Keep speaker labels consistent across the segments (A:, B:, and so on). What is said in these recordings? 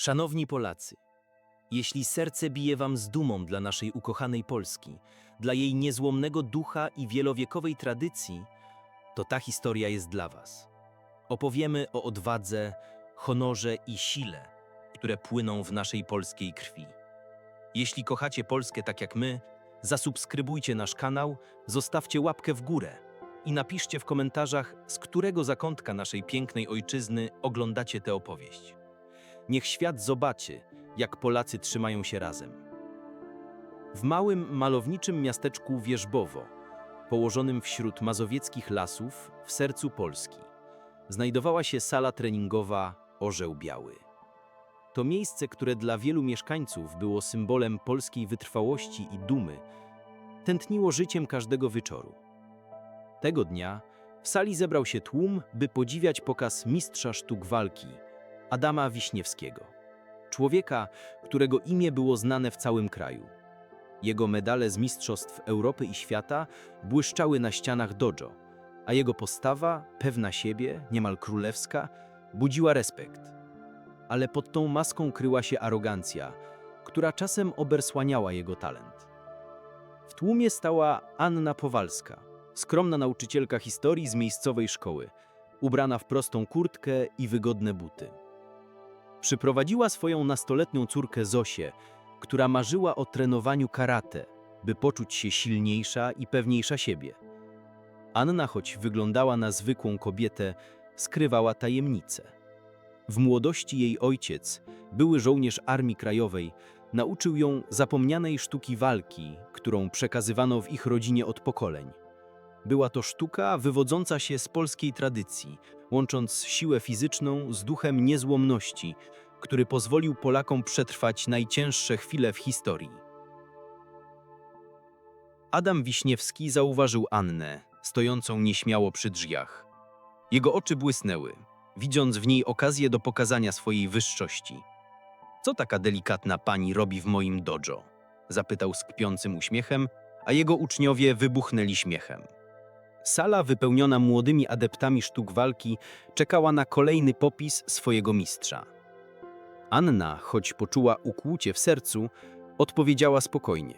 A: Szanowni Polacy, jeśli serce bije Wam z dumą dla naszej ukochanej Polski, dla jej niezłomnego ducha i wielowiekowej tradycji, to ta historia jest dla Was. Opowiemy o odwadze, honorze i sile, które płyną w naszej polskiej krwi. Jeśli kochacie Polskę tak jak my, zasubskrybujcie nasz kanał, zostawcie łapkę w górę i napiszcie w komentarzach, z którego zakątka naszej pięknej ojczyzny oglądacie tę opowieść. Niech świat zobaczy, jak Polacy trzymają się razem. W małym, malowniczym miasteczku Wierzbowo, położonym wśród mazowieckich lasów w sercu Polski, znajdowała się sala treningowa Orzeł Biały. To miejsce, które dla wielu mieszkańców było symbolem polskiej wytrwałości i dumy, tętniło życiem każdego wieczoru. Tego dnia w sali zebrał się tłum, by podziwiać pokaz mistrza sztuk walki, Adama Wiśniewskiego. Człowieka, którego imię było znane w całym kraju. Jego medale z Mistrzostw Europy i Świata błyszczały na ścianach dojo, a jego postawa, pewna siebie, niemal królewska, budziła respekt. Ale pod tą maską kryła się arogancja, która czasem obersłaniała jego talent. W tłumie stała Anna Powalska, skromna nauczycielka historii z miejscowej szkoły, ubrana w prostą kurtkę i wygodne buty. Przyprowadziła swoją nastoletnią córkę Zosię, która marzyła o trenowaniu karate, by poczuć się silniejsza i pewniejsza siebie. Anna, choć wyglądała na zwykłą kobietę, skrywała tajemnicę. W młodości jej ojciec, były żołnierz Armii Krajowej, nauczył ją zapomnianej sztuki walki, którą przekazywano w ich rodzinie od pokoleń. Była to sztuka wywodząca się z polskiej tradycji, łącząc siłę fizyczną z duchem niezłomności, który pozwolił Polakom przetrwać najcięższe chwile w historii. Adam Wiśniewski zauważył Annę, stojącą nieśmiało przy drzwiach. Jego oczy błysnęły, widząc w niej okazję do pokazania swojej wyższości. Co taka delikatna pani robi w moim dojo? Zapytał z kpiącym uśmiechem, a jego uczniowie wybuchnęli śmiechem. Sala wypełniona młodymi adeptami sztuk walki czekała na kolejny popis swojego mistrza. Anna, choć poczuła ukłucie w sercu, odpowiedziała spokojnie.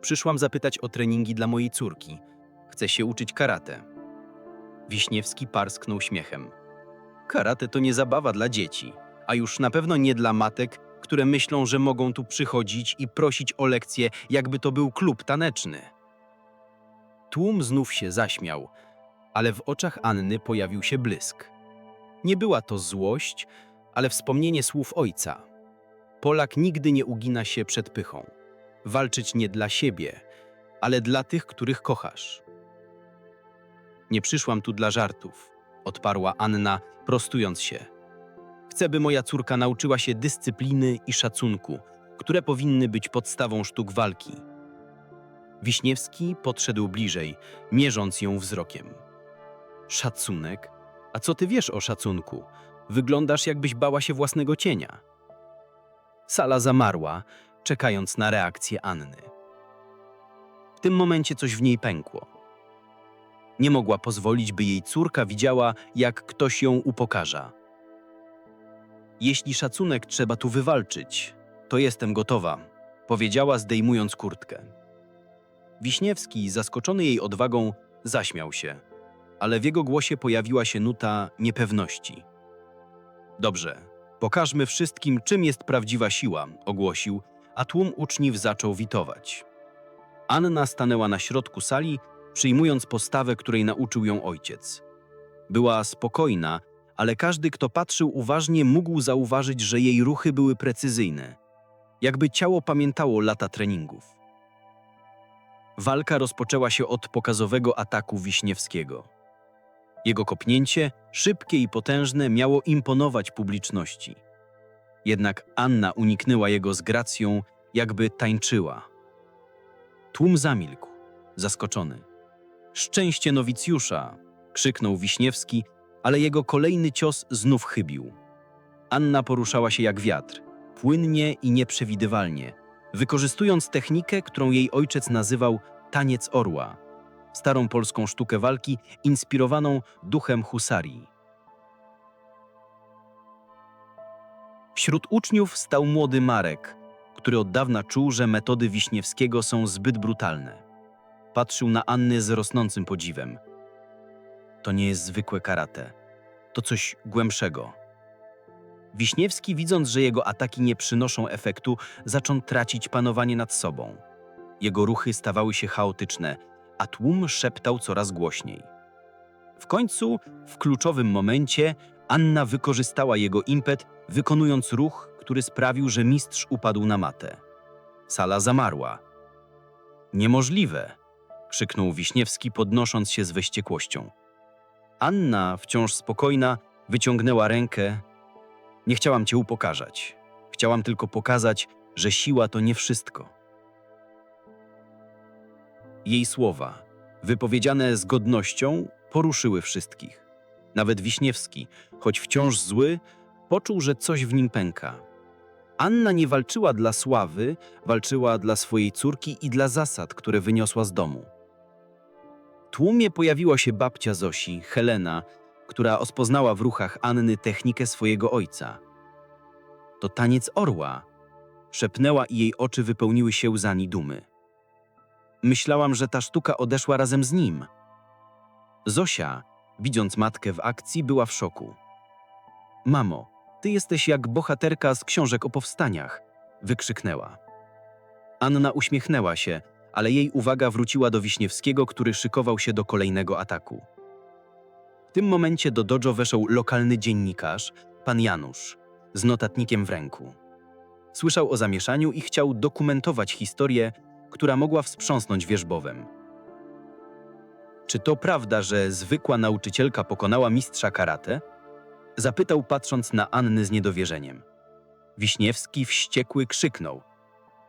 A: Przyszłam zapytać o treningi dla mojej córki. Chce się uczyć karate. Wiśniewski parsknął śmiechem. Karate to nie zabawa dla dzieci, a już na pewno nie dla matek, które myślą, że mogą tu przychodzić i prosić o lekcję, jakby to był klub taneczny. Tłum znów się zaśmiał, ale w oczach Anny pojawił się blysk. Nie była to złość, ale wspomnienie słów ojca. Polak nigdy nie ugina się przed pychą. Walczyć nie dla siebie, ale dla tych, których kochasz. Nie przyszłam tu dla żartów, odparła Anna, prostując się. Chcę, by moja córka nauczyła się dyscypliny i szacunku, które powinny być podstawą sztuk walki. Wiśniewski podszedł bliżej, mierząc ją wzrokiem. Szacunek? A co ty wiesz o szacunku? Wyglądasz, jakbyś bała się własnego cienia. Sala zamarła, czekając na reakcję Anny. W tym momencie coś w niej pękło. Nie mogła pozwolić, by jej córka widziała, jak ktoś ją upokarza. Jeśli szacunek trzeba tu wywalczyć, to jestem gotowa, powiedziała, zdejmując kurtkę. Wiśniewski, zaskoczony jej odwagą, zaśmiał się, ale w jego głosie pojawiła się nuta niepewności. Dobrze, pokażmy wszystkim, czym jest prawdziwa siła, ogłosił, a tłum uczniów zaczął witować. Anna stanęła na środku sali, przyjmując postawę, której nauczył ją ojciec. Była spokojna, ale każdy, kto patrzył uważnie, mógł zauważyć, że jej ruchy były precyzyjne, jakby ciało pamiętało lata treningów. Walka rozpoczęła się od pokazowego ataku Wiśniewskiego. Jego kopnięcie, szybkie i potężne, miało imponować publiczności. Jednak Anna uniknęła jego z gracją, jakby tańczyła. Tłum zamilkł, zaskoczony. Szczęście nowicjusza! krzyknął Wiśniewski, ale jego kolejny cios znów chybił. Anna poruszała się jak wiatr, płynnie i nieprzewidywalnie, wykorzystując technikę, którą jej ojciec nazywał taniec orła, starą polską sztukę walki inspirowaną duchem husarii.
B: Wśród uczniów stał młody Marek, który od dawna czuł, że metody Wiśniewskiego są zbyt brutalne. Patrzył na Anny z rosnącym podziwem. To nie jest zwykłe karate. To coś głębszego. Wiśniewski, widząc, że jego ataki nie przynoszą efektu, zaczął tracić panowanie nad sobą. Jego ruchy stawały się chaotyczne, a tłum szeptał coraz głośniej. W końcu, w kluczowym momencie, Anna wykorzystała jego impet, wykonując ruch, który sprawił, że mistrz upadł na matę. Sala zamarła. Niemożliwe! krzyknął Wiśniewski, podnosząc się z wściekłością. Anna, wciąż spokojna, wyciągnęła rękę. Nie chciałam cię upokarzać. Chciałam tylko pokazać, że siła to nie wszystko. Jej słowa, wypowiedziane z godnością, poruszyły wszystkich. Nawet Wiśniewski, choć wciąż zły, poczuł, że coś w nim pęka. Anna nie walczyła dla sławy, walczyła dla swojej córki i dla zasad, które wyniosła z domu. W tłumie pojawiła się babcia Zosi, Helena, która rozpoznała w ruchach Anny technikę swojego ojca. To taniec orła, szepnęła i jej oczy wypełniły się łzami dumy. Myślałam, że ta sztuka odeszła razem z nim. Zosia, widząc matkę w akcji, była w szoku. Mamo, ty jesteś jak bohaterka z książek o powstaniach, wykrzyknęła. Anna uśmiechnęła się, ale jej uwaga wróciła do Wiśniewskiego, który szykował się do kolejnego ataku. Tym momencie do dojo weszł lokalny dziennikarz, pan Janusz, z notatnikiem w ręku. Słyszał o zamieszaniu i chciał dokumentować historię, która mogła wstrząsnąć wierzbowem. Czy to prawda, że zwykła nauczycielka pokonała mistrza karate? Zapytał, patrząc na Anny z niedowierzeniem. Wiśniewski wściekły krzyknął: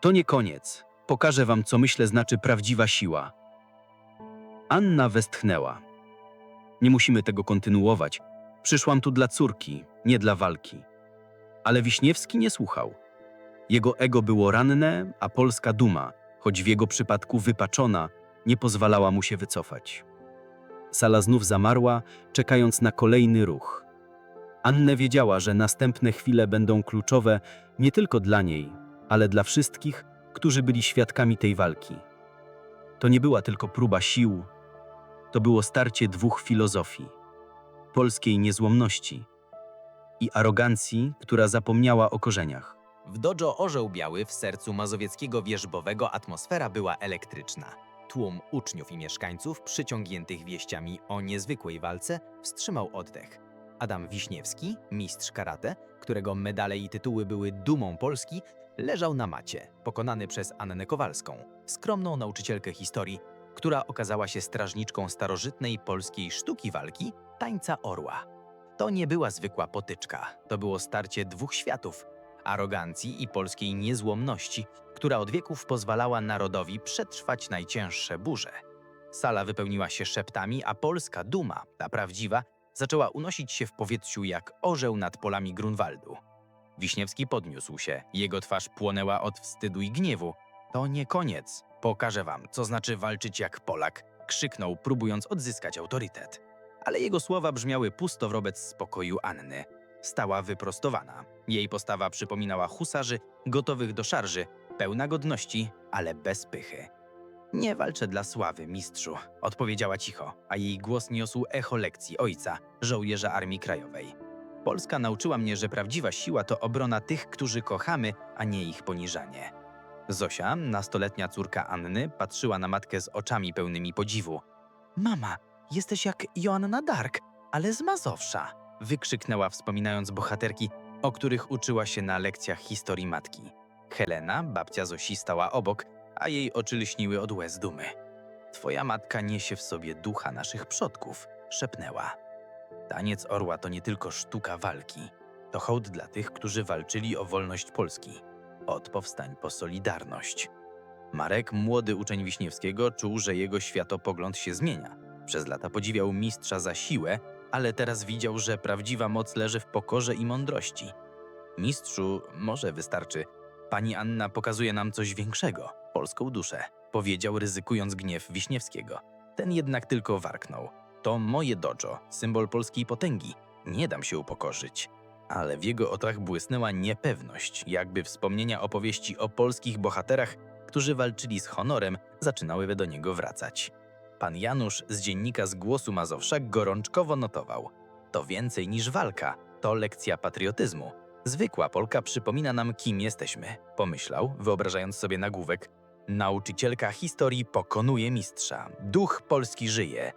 B: To nie koniec. Pokażę wam, co myślę znaczy prawdziwa siła. Anna westchnęła. Nie musimy tego kontynuować. Przyszłam tu dla córki, nie dla walki. Ale Wiśniewski nie słuchał. Jego ego było ranne, a polska duma, choć w jego przypadku wypaczona, nie pozwalała mu się wycofać. Sala znów zamarła, czekając na kolejny ruch. Anna wiedziała, że następne chwile będą kluczowe nie tylko dla niej, ale dla wszystkich, którzy byli świadkami tej walki. To nie była tylko próba sił, to było starcie dwóch filozofii: polskiej niezłomności i arogancji, która zapomniała o korzeniach.
C: W dojo Orzeł Biały w sercu mazowieckiego wierzbowego atmosfera była elektryczna. Tłum uczniów i mieszkańców przyciągniętych wieściami o niezwykłej walce wstrzymał oddech. Adam Wiśniewski, mistrz karate, którego medale i tytuły były dumą Polski, leżał na macie, pokonany przez Annę Kowalską, skromną nauczycielkę historii, która okazała się strażniczką starożytnej polskiej sztuki walki, tańca orła. To nie była zwykła potyczka, to było starcie dwóch światów, arogancji i polskiej niezłomności, która od wieków pozwalała narodowi przetrwać najcięższe burze. Sala wypełniła się szeptami, a polska duma, ta prawdziwa, zaczęła unosić się w powietrzu jak orzeł nad polami Grunwaldu. Wiśniewski podniósł się, jego twarz płonęła od wstydu i gniewu. To nie koniec. Pokażę wam, co znaczy walczyć jak Polak, krzyknął, próbując odzyskać autorytet. Ale jego słowa brzmiały pusto wobec spokoju Anny. Stała wyprostowana. Jej postawa przypominała husarzy gotowych do szarży, pełna godności, ale bez pychy. Nie walczę dla sławy, mistrzu, odpowiedziała cicho, a jej głos niósł echo lekcji ojca, żołnierza Armii Krajowej. Polska nauczyła mnie, że prawdziwa siła to obrona tych, którzy kochamy, a nie ich poniżanie. Zosia, nastoletnia córka Anny, patrzyła na matkę z oczami pełnymi podziwu. Mama, jesteś jak Joanna Dark, ale z Mazowsza, wykrzyknęła, wspominając bohaterki, o których uczyła się na lekcjach historii matki. Helena, babcia Zosi, stała obok, a jej oczy lśniły od łez dumy. Twoja matka niesie w sobie ducha naszych przodków, szepnęła. Taniec orła to nie tylko sztuka walki, to hołd dla tych, którzy walczyli o wolność Polski. Od powstań po Solidarność. Marek, młody uczeń Wiśniewskiego, czuł, że jego światopogląd się zmienia. Przez lata podziwiał mistrza za siłę, ale teraz widział, że prawdziwa moc leży w pokorze i mądrości. Mistrzu, może wystarczy. Pani Anna pokazuje nam coś większego, polską duszę, powiedział, ryzykując gniew Wiśniewskiego. Ten jednak tylko warknął. To moje dojo, symbol polskiej potęgi. Nie dam się upokorzyć. Ale w jego oczach błysnęła niepewność, jakby wspomnienia opowieści o polskich bohaterach, którzy walczyli z honorem, zaczynały do niego wracać. Pan Janusz z dziennika z Głosu Mazowsza gorączkowo notował. To więcej niż walka, to lekcja patriotyzmu. Zwykła Polka przypomina nam, kim jesteśmy, pomyślał, wyobrażając sobie nagłówek. Nauczycielka historii pokonuje mistrza. Duch polski żyje.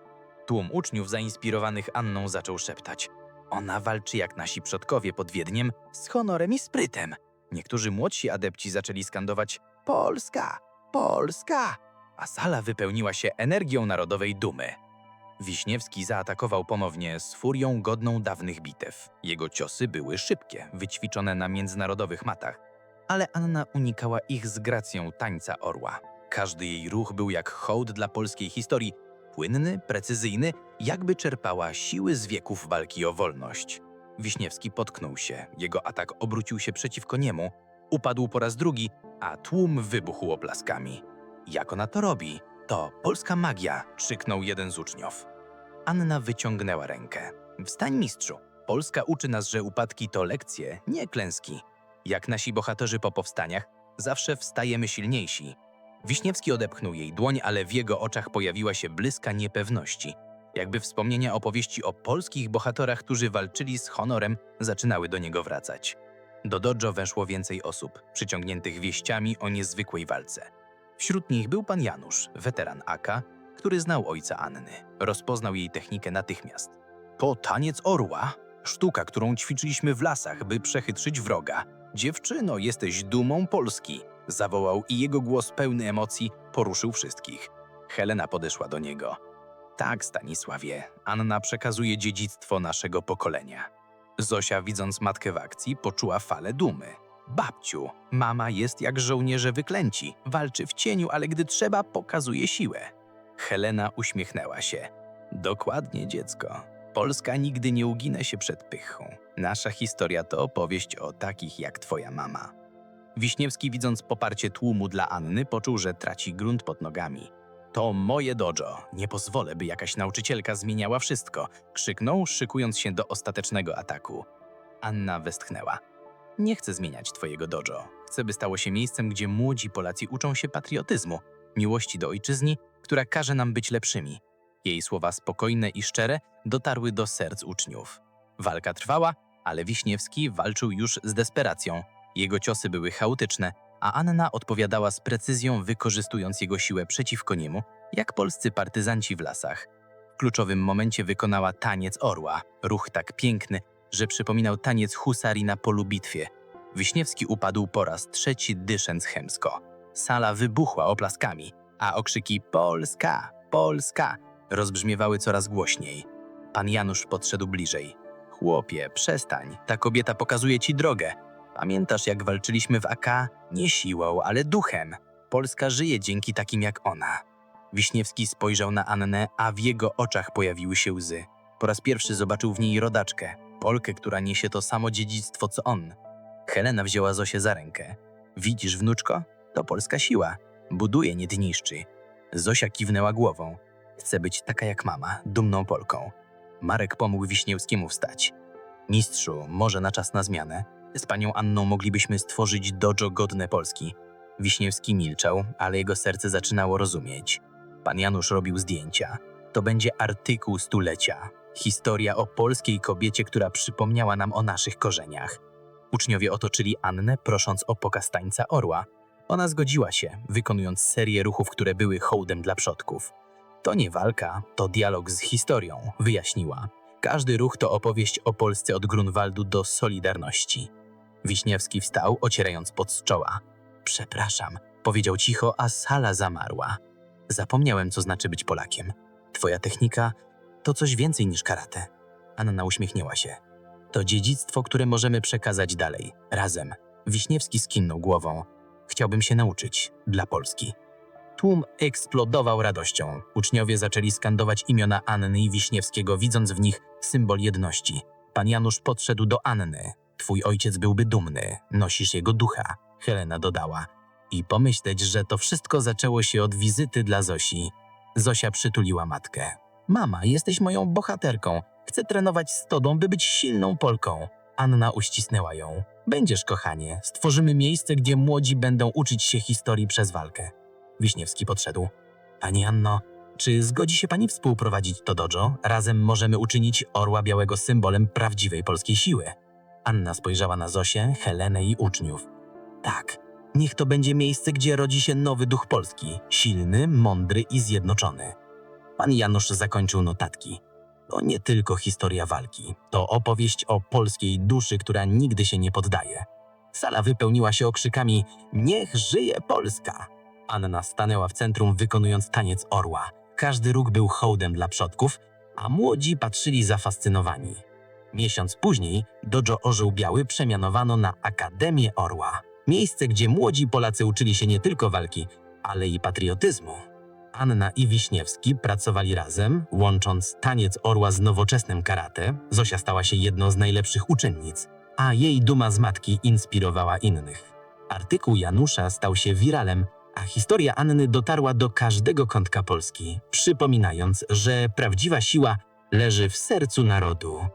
C: Tłum uczniów zainspirowanych Anną zaczął szeptać. Ona walczy jak nasi przodkowie pod Wiedniem z honorem i sprytem. Niektórzy młodsi adepci zaczęli skandować Polska! Polska! A sala wypełniła się energią narodowej dumy. Wiśniewski zaatakował ponownie z furią godną dawnych bitew. Jego ciosy były szybkie, wyćwiczone na międzynarodowych matach, ale Anna unikała ich z gracją tańca orła. Każdy jej ruch był jak hołd dla polskiej historii, płynny, precyzyjny, jakby czerpała siły z wieków walki o wolność. Wiśniewski potknął się, jego atak obrócił się przeciwko niemu, upadł po raz drugi, a tłum wybuchł oplaskami. Jak ona to robi? To polska magia, krzyknął jeden z uczniów. Anna wyciągnęła rękę. Wstań, mistrzu. Polska uczy nas, że upadki to lekcje, nie klęski. Jak nasi bohaterzy po powstaniach, zawsze wstajemy silniejsi. Wiśniewski odepchnął jej dłoń, ale w jego oczach pojawiła się blyska niepewności. Jakby wspomnienia opowieści o polskich bohaterach, którzy walczyli z honorem, zaczynały do niego wracać. Do dojo weszło więcej osób, przyciągniętych wieściami o niezwykłej walce. Wśród nich był pan Janusz, weteran AK, który znał ojca Anny. Rozpoznał jej technikę natychmiast. To taniec orła, sztuka, którą ćwiczyliśmy w lasach, by przechytrzyć wroga. Dziewczyno, jesteś dumą Polski, zawołał i jego głos pełny emocji poruszył wszystkich. Helena podeszła do niego. Tak, Stanisławie, Anna przekazuje dziedzictwo naszego pokolenia. Zosia, widząc matkę w akcji, poczuła falę dumy. Babciu, mama jest jak żołnierze wyklęci, walczy w cieniu, ale gdy trzeba, pokazuje siłę. Helena uśmiechnęła się. Dokładnie, dziecko. Polska nigdy nie uginę się przed pychą. Nasza historia to opowieść o takich jak twoja mama. Wiśniewski, widząc poparcie tłumu dla Anny, poczuł, że traci grunt pod nogami. To moje dojo. Nie pozwolę, by jakaś nauczycielka zmieniała wszystko, krzyknął, szykując się do ostatecznego ataku. Anna westchnęła. Nie chcę zmieniać twojego dojo. Chcę, by stało się miejscem, gdzie młodzi Polacy uczą się patriotyzmu, miłości do ojczyzny, która każe nam być lepszymi. Jej słowa spokojne i szczere dotarły do serc uczniów. Walka trwała, ale Wiśniewski walczył już z desperacją. Jego ciosy były chaotyczne, a Anna odpowiadała z precyzją, wykorzystując jego siłę przeciwko niemu, jak polscy partyzanci w lasach. W kluczowym momencie wykonała taniec orła, ruch tak piękny, że przypominał taniec husarii na polu bitwie. Wiśniewski upadł po raz trzeci, dysząc chemsko. Sala wybuchła oplaskami, a okrzyki Polska! Polska! rozbrzmiewały coraz głośniej. Pan Janusz podszedł bliżej. Chłopie, przestań, ta kobieta pokazuje ci drogę. Pamiętasz, jak walczyliśmy w AK? Nie siłą, ale duchem. Polska żyje dzięki takim jak ona. Wiśniewski spojrzał na Annę, a w jego oczach pojawiły się łzy. Po raz pierwszy zobaczył w niej rodaczkę, Polkę, która niesie to samo dziedzictwo co on. Helena wzięła Zosię za rękę. Widzisz, wnuczko? To polska siła. Buduje, nie niszczy. Zosia kiwnęła głową. Chce być taka jak mama, dumną Polką. Marek pomógł Wiśniewskiemu wstać. Mistrzu, może na czas na zmianę? Z panią Anną moglibyśmy stworzyć dojo godne Polski. Wiśniewski milczał, ale jego serce zaczynało rozumieć. Pan Janusz robił zdjęcia. To będzie artykuł stulecia. Historia o polskiej kobiecie, która przypomniała nam o naszych korzeniach. Uczniowie otoczyli Annę, prosząc o pokaz tańca orła. Ona zgodziła się, wykonując serię ruchów, które były hołdem dla przodków. To nie walka, to dialog z historią, wyjaśniła. Każdy ruch to opowieść o Polsce od Grunwaldu do Solidarności. Wiśniewski wstał, ocierając pot z czoła. Przepraszam, powiedział cicho, a sala zamarła. Zapomniałem, co znaczy być Polakiem. Twoja technika to coś więcej niż karate. Anna uśmiechnęła się. To dziedzictwo, które możemy przekazać dalej, razem. Wiśniewski skinął głową. Chciałbym się nauczyć dla Polski. Tłum eksplodował radością. Uczniowie zaczęli skandować imiona Anny i Wiśniewskiego, widząc w nich symbol jedności. Pan Janusz podszedł do Anny. Twój ojciec byłby dumny, nosisz jego ducha, Helena dodała. I pomyśleć, że to wszystko zaczęło się od wizyty dla Zosi. Zosia przytuliła matkę. Mama, jesteś moją bohaterką. Chcę trenować z tobą, by być silną Polką.
D: Anna uścisnęła ją. Będziesz, kochanie. Stworzymy miejsce, gdzie młodzi będą uczyć się historii przez walkę. Wiśniewski podszedł. Pani Anno, czy zgodzi się pani współprowadzić to dojo? Razem możemy uczynić Orła Białego symbolem prawdziwej polskiej siły. Anna spojrzała na Zosię, Helenę i uczniów. Tak, niech to będzie miejsce, gdzie rodzi się nowy duch polski, silny, mądry i zjednoczony. Pan Janusz zakończył notatki. To nie tylko historia walki, to opowieść o polskiej duszy, która nigdy się nie poddaje. Sala wypełniła się okrzykami Niech żyje Polska! Anna stanęła w centrum wykonując taniec orła. Każdy róg był hołdem dla przodków, a młodzi patrzyli zafascynowani. Miesiąc później Dojo Orzeł Biały przemianowano na Akademię Orła. Miejsce, gdzie młodzi Polacy uczyli się nie tylko walki, ale i patriotyzmu. Anna i Wiśniewski pracowali razem, łącząc taniec orła z nowoczesnym karate. Zosia stała się jedną z najlepszych uczennic, a jej duma z matki inspirowała innych. Artykuł Janusza stał się wiralem, a historia Anny dotarła do każdego kątka Polski, przypominając, że prawdziwa siła leży w sercu narodu.